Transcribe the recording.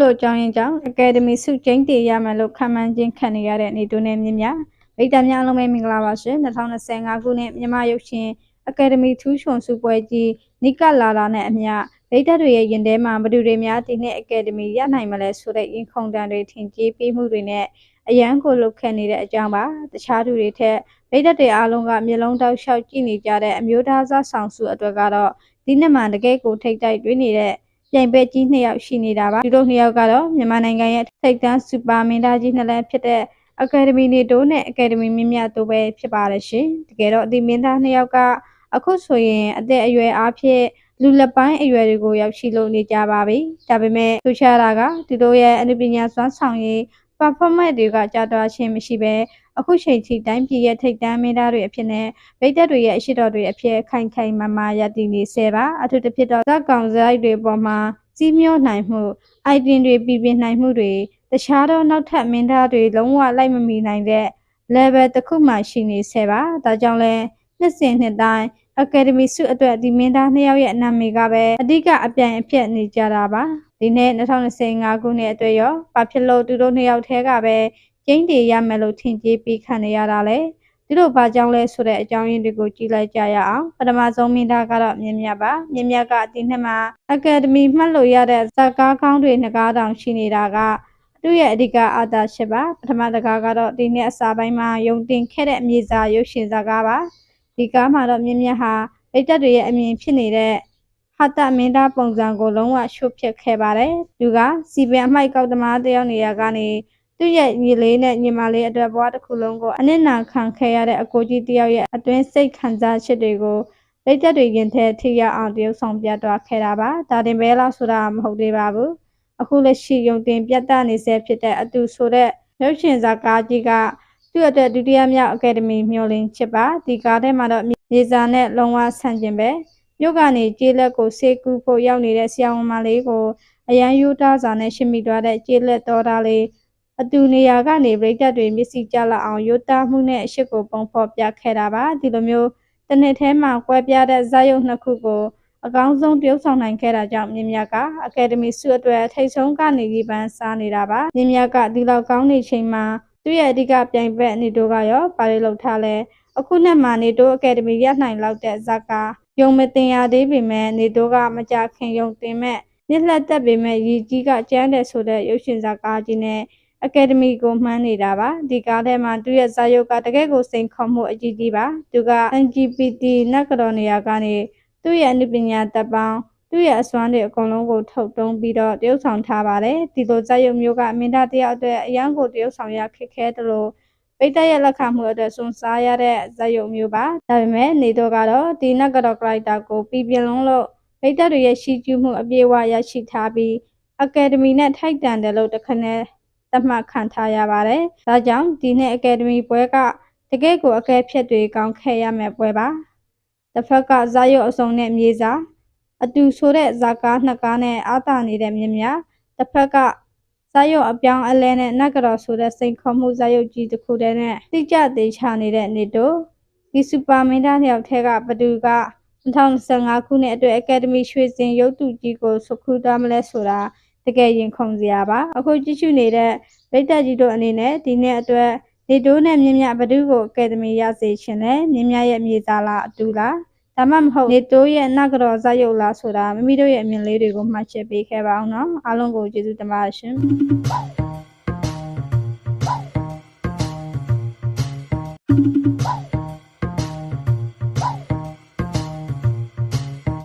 လိုအကြောင်းရင်းကြောင့်အကယ်ဒမီစုကျင်းတည်ရမယ်လို့ခံမှန်းခြင်းခံနေရတဲ့နေတူနဲ့မြင့်မြတ်ဗိတ္တများအားလုံးပဲမင်္ဂလာပါရှင်2025ခုနှစ်မြန်မာရုပ်ရှင်အကယ်ဒမီထူးချွန်စုပွဲကြီးနိကလာလာနဲ့အမျှဗိတ္တတွေရဲ့ရင်ထဲမှာဘယ်သူတွေများဒီနှစ်အကယ်ဒမီရနိုင်မလဲဆိုတဲ့ရင်ခုန်တန်တွေထင်ကြီးပေးမှုတွေနဲ့အရန်ကိုလုတ်ခတ်နေတဲ့အကြောင်းပါတခြားသူတွေထက်ဗိတ္တတွေအားလုံးကမျိုးလုံးတောက်လျှောက်ကြည့်နေကြတဲ့အမျိုးသားစားဆောင်စုအတွက်ကတော့ဒီနှစ်မှာတကယ်ကိုထိတ်တိုက်တွင်းနေတဲ့ ပြိုင်ပွဲကြီးနှစ်ယောက်ရှိနေတာပါဒီလိုနှစ်ယောက်ကတော့မြန်မာနိုင်ငံရဲ့ထိပ်တန်းစူပါမင်းသားကြီးနှစ်လည်းဖြစ်တဲ့အကယ်ဒမီနေတိုးနဲ့အကယ်ဒမီမြင့်မြတ်တို့ပဲဖြစ်ပါတယ်ရှင်တကယ်တော့ဒီမင်းသားနှစ်ယောက်ကအခုဆိုရင်အသက်အရွယ်အားဖြင့်လူလက်ပိုင်းအရွယ်တွေကိုရောက်ရှိလို့နေကြပါပြီဒါပေမဲ့သူချတာကဒီလိုရဲ့အနုပညာစွမ်းဆောင်ရည် performance တွေကကြာသွားခြင်းမရှိဘဲ အခုချိန်ထိတိုင်းပြည်ရဲ့ထိပ်တန်းမင်းသားတွေအဖြစ်နဲ့ဗိတ်သက်တွေရဲ့အရှိတော်တွေအဖြစ်ခိုင်ခိုင်မာမာရည်တည်နေဆဲပါအထူးသဖြင့်တော့ဇက်ကောင်ဇိုက်တွေပေါ်မှာကြီးမျောနိုင်မှု item တွေပြည်ပြနိုင်မှုတွေတခြားသောနောက်ထပ်မင်းသားတွေလုံးဝလိုက်မမီနိုင်တဲ့ level တစ်ခုမှရှိနေဆဲပါဒါကြောင့်လဲနှစ်စဉ်နှစ်တိုင်း Academy စုအတွက်ဒီမင်းသားနှစ်ယောက်ရဲ့နာမည်ကပဲအဓိကအပြိုင်အဖြစ်နေကြတာပါဒီနေ့2025ခုနှစ်အတွက်ရောဘာဖြစ်လို့သူတို့နှစ်ယောက်ထဲကပဲ ကျင်းတည်ရမယ်လို့ထင်ကြေးပြီးခံနေရတာလဲဒီလိုဘာကြောင့်လဲဆိုတဲ့အကြောင်းရင်းတွေကိုကြည့်လိုက်ကြရအောင်ပထမဆုံးမင်းသားကတော့မြင်မြတ်ပါမြင်မြတ်ကဒီနှစ်မှာ Academy မှတ်လို့ရတဲ့ဇာတ်ကားကောင်းတွေနှစ်ကားတောင်ရှိနေတာကသူ့ရဲ့အဓိကအာသာရှိပါပထမတကားကတော့ဒီနှစ်အစာပိုင်းမှာယုံတင်ခဲ့တဲ့အမြေစာရုပ်ရှင်ဇာတ်ကားပါဒီကားမှာတော့မြင့်မြတ်ဟာအိတ်တက်တွေရဲ့အမြင်ဖြစ်နေတဲ့ဟာတမင်းသားပုံစံကိုလုံးဝရှုပ်ဖြစ်ခဲ့ပါတယ်သူကစီပင်အမိုက်ကောက်သမားတယောက်နေရာကနေ သူ့ရဲ့ညီလေးနဲ့ညီမလေးအတွက်ဘဝတစ်ခုလုံးကိုအနစ်နာခံခဲ့ရတဲ့အကိုကြီးတယောက်ရဲ့အတွင်းစိတ်ခံစားချက်တွေကိုလက်တက်တွေရင်ထဲထိရအောင်တရုပ်ဆောင်ပြသွားခဲ့တာပါဒါတင်ပဲလားဆိုတာမဟုတ်သေးပါဘူးအခုလက်ရှိယုံတင်ပြတ်သားနေဆဲဖြစ်တဲ့အတူဆိုတဲ့ရုပ်ရှင်ဇာကားကြီးကသူ့အတွက်ဒုတိယမြောက်အကယ်ဒမီမျှော်လင့်ချက်ပါဒီကားထဲမှာတော့မြေစာနဲ့လုံးဝဆန့်ကျင်ပဲမြို့ကနေကျေးလက်ကိုဆေးကူးဖို့ရောက်နေတဲ့ဆရာဝန်မလေးကိုအရန်ယူတာစာနဲ့ရှင်းမိသွားတဲ့ကျေးလက်တော်သားလေး အတူနေရာကနေဗိတ်တက်တွေမျက်စိကျလာအောင်ယူတာမှုနဲ့အရှိကိုပုံဖော်ပြခဲ့တာပါဒီလိုမျိုးတစ်နှစ်ထဲမှာကွဲပြားတဲ့ဇာတ်ရုပ်နှစ်ခုကိုအကောင်းဆုံးပြုဆောင်နိုင်ခဲ့တာကြောင့်မြင်မြတ်ကအကယ်ဒမီဆုအတွက်ထိတ်ဆုံးကနေဒီပန်းစားနေတာပါမြင်မြတ်ကဒီလောက်ကောင်းနေချိန်မှာသူ့ရဲ့အဓိကပြိုင်ဘက်နေတိုကရောပါရီလောက်ထားလဲအခုနှစ်မှာနေတိုအကယ်ဒမီရနိုင်လောက်တဲ့ဇာတ်ကားယုံမတင်ရသေးပေမဲ့နေတိုကမကြခင်ယုံတင်မဲ့မြစ်လက်တက်ပေမဲ့ရည်ကြီးကကျန်းတယ်ဆိုတဲ့ရုပ်ရှင်ဇာတ်ကားကြီးနဲ့ အကယ်ဒမီကိုမှန်းနေတာပါဒီကားထဲမှာသူရဲ့ဇာတ်ရုပ်ကတကယ်ကိုစိန်ခေါ်မှုအကြီးကြီးပါသူက LGBT နတ်ကတော်နေရာကနေသူ့ရဲ့အနုပညာတပ်ပေါင်းသူ့ရဲ့အစွမ်းတွေအကုန်လုံးကိုထုတ်တုံးပြီးတော့တရုပ်ဆောင်ထားပါတယ်ဒီလိုဇာတ်ရုပ်မျိုးကအမင်းသားတယောက်အတွက်အရန်ကိုတရုပ်ဆောင်ရခက်ခဲတယ်လို့ပိတ်သက်ရဲ့လက်ခံမှုအတွက်စွန့်စားရတဲ့ဇာတ်ရုပ်မျိုးပါဒါပေမဲ့နေတော့ကတော့ဒီနတ်ကတော်ကရိုက်တာကိုပြည်ပြင်းလုံးလို့ပိတ်သက်တွေရဲ့ရှိကျူးမှုအပြည့်အဝရရှိထားပြီးအကယ်ဒမီနဲ့ထိုက်တန်တယ်လို့တခနဲ့ သတ်မှတ်ခံထားရပါတယ်။ဒါကြောင့်ဒီနှစ်အကယ်ဒမီပွဲကတကယ့်ကိုအကဲဖြတ်တွေကောင်းခဲ့ရမယ့်ပွဲပါ။တစ်ဖက်ကဇာတ်ရုပ်အစုံနဲ့မြေစာအတူဆိုတဲ့ဇာကားနှစ်ကားနဲ့အာသာနေတဲ့မြင်းများတစ်ဖက်ကဇာတ်ရုပ်အပြောင်းအလဲနဲ့နတ်ကတော်ဆိုတဲ့စိန်ခေါ်မှုဇာတ်ရုပ်ကြီးတစ်ခုတည်းနဲ့တိကျသေးချနေတဲ့နေတို့ဒီစူပါမင်းသားနှစ်ယောက်ထဲကဘသူက2025ခုနှစ်အတွက်အကယ်ဒမီရွှေစင်ရုပ်တုကြီးကိုစုခုသွားမလဲဆိုတာ တကယ်ရင်ခုန်စရာပါအခုကြည့်ရှုနေတဲ့ဗိတ္တကြီးတို့အနေနဲ့ဒီနေ့အတွက်နေတိုးနဲ့မြင်းမြဘဒုကိုအကယ်ဒမီရစေခြင်းနဲ့မြင်းမြရဲ့မြေသားလားအတူလားဒါမှမဟုတ်နေတိုးရဲ့နဂရောဇာယုတ်လားဆိုတာမိမိတို့ရဲ့အမြင်လေးတွေကိုမှတ်ချက်ပေးခဲ့ပါအောင်နော်အားလုံးကိုကျေးဇူးတင်ပါတယ်ရှင်